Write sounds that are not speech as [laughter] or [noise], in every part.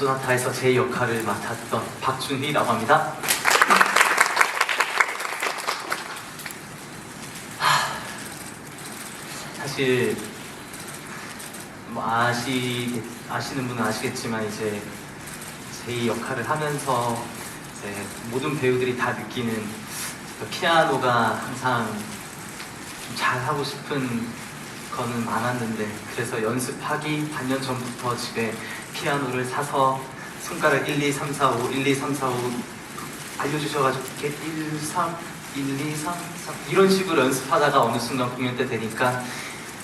소나타에서 제 역할을 맡았던 박준희라고 합니다. 하, 사실 뭐 아시 아시는 분은 아시겠지만 이제 제 역할을 하면서 모든 배우들이 다 느끼는 그 피아노가 항상 좀 잘하고 싶은 거는 많았는데 그래서 연습하기 반년 전부터 집에 피아노를 사서 손가락 1, 2, 3, 4, 5, 1, 2, 3, 4, 5 알려주셔가지고 이렇게 1, 3, 1, 2, 3, 3 이런 식으로 연습하다가 어느 순간 공연 때 되니까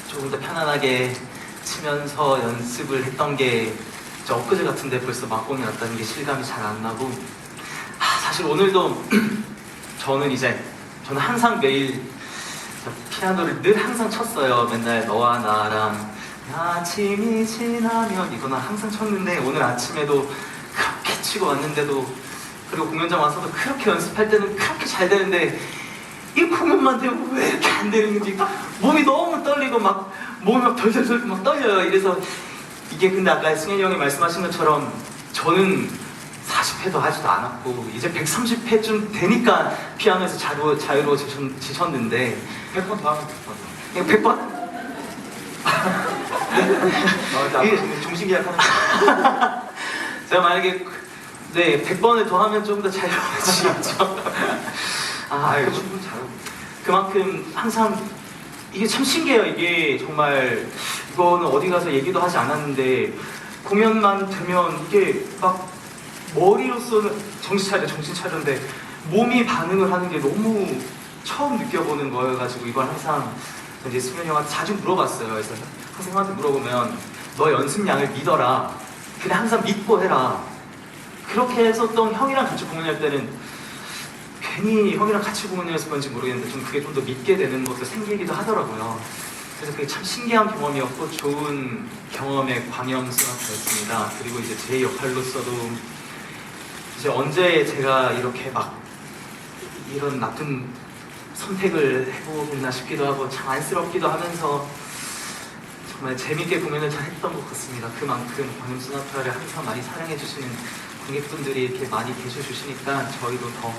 조금 더 편안하게 치면서 연습을 했던 게 이제 엊그제 같은데 벌써 막공이 왔다는 게 실감이 잘 안 나고 아, 사실 오늘도 [clears throat] 저는 이제 저는 항상 매일 저 피아노를 늘 항상 쳤어요. 맨날 너와 나랑 아침이 지나면 이거는 항상 쳤는데 오늘 아침에도 그렇게 치고 왔는데도 그리고 공연장 와서도 그렇게 연습할 때는 그렇게 잘 되는데 이 공연만 되면 왜 이렇게 안 되는 건지 몸이 너무 떨리고 막 몸이 막 덜덜덜 막 떨려요. 이래서 이게 근데 아까 승현이 형이 말씀하신 것처럼 저는 40회도 하지도 않았고 이제 130회쯤 되니까 피아노에서 자유, 자유로워지셨는데 100번 더 하면 100번. 이거 100번? 아, 계약하는 거. [laughs] 제가 만약에 그- 네 100번을 더 하면 좀 더 자유로워지겠죠 [laughs] 아, 아, 이거 그- 충분히 잘하고. 그만큼 항상 이게 참 신기해요. 이게 정말 이거는 어디 가서 얘기도 하지 않았는데 공연만 되면 이게 막 머리로서는 정신 차려 정신 차려인데 몸이 반응을 하는 게 너무 처음 느껴보는 거여가지고 이걸 항상 이제 수면 형한테 자주 물어봤어요. 그래서 항상 형한테 물어보면 너 연습량을 믿어라. 근데 항상 믿고 해라. 그렇게 했었던 형이랑 같이 공연할 때는 괜히 형이랑 같이 공연해서 그런지 모르겠는데 좀 그게 좀 더 믿게 되는 것도 생기기도 하더라고요. 그래서 그게 참 신기한 경험이었고 좋은 경험의 광염수학이었습니다. 그리고 이제 제 역할로서도 이제 언제 제가 이렇게 막 이런 나쁜 선택을 해보겠나 싶기도 하고 참 안쓰럽기도 하면서 정말 재밌게 공연을 잘 했던 것 같습니다. 그만큼 광염수나트라를 항상 많이 사랑해주시는 관객분들이 이렇게 많이 계셔주시니까 저희도 더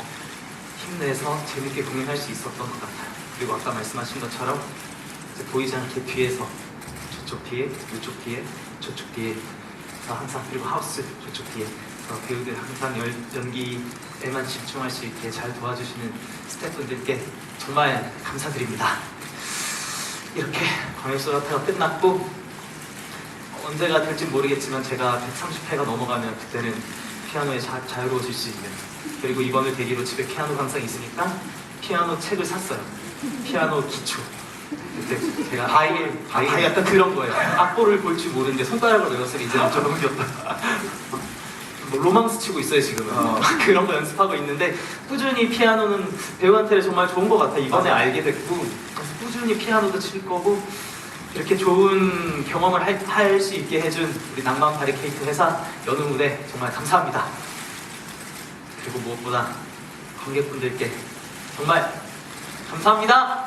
힘내서 재밌게 공연할 수 있었던 것 같아요. 그리고 아까 말씀하신 것처럼 보이지 않게 뒤에서 저쪽 뒤에, 이쪽 뒤에, 저쪽 뒤에 서 항상 그리고 하우스 저쪽 뒤에 서 배우들 항상 열, 연기에만 집중할 수 있게 잘 도와주시는 스태프분들께 정말 감사드립니다. 이렇게 광역소나타가 끝났고 언제가 될지 모르겠지만 제가 130회가 넘어가면 그때는 피아노에 자, 자유로워질 수 있는 그리고 이번을 계기로 집에 피아노가 항상 있으니까 피아노 책을 샀어요 피아노 기초 제가 아예 아예 바일. 약간 그런 거예요 악보를 볼 줄 모르는데 손가락으로 외웠으니 이제는 좀 넘겼다 [laughs] 뭐 로망스 치고 있어요 지금은 어. 그런 거 연습하고 있는데 꾸준히 피아노는 배우한테 정말 좋은 것 같아 이번에. 알게 됐고 그래서 꾸준히 피아노도 칠 거고 이렇게 좋은 경험을 할 수 있게 해준 우리 낭만 바리케이트 회사 연우 무대 정말 감사합니다 그리고 무엇보다 관객분들께 정말 감사합니다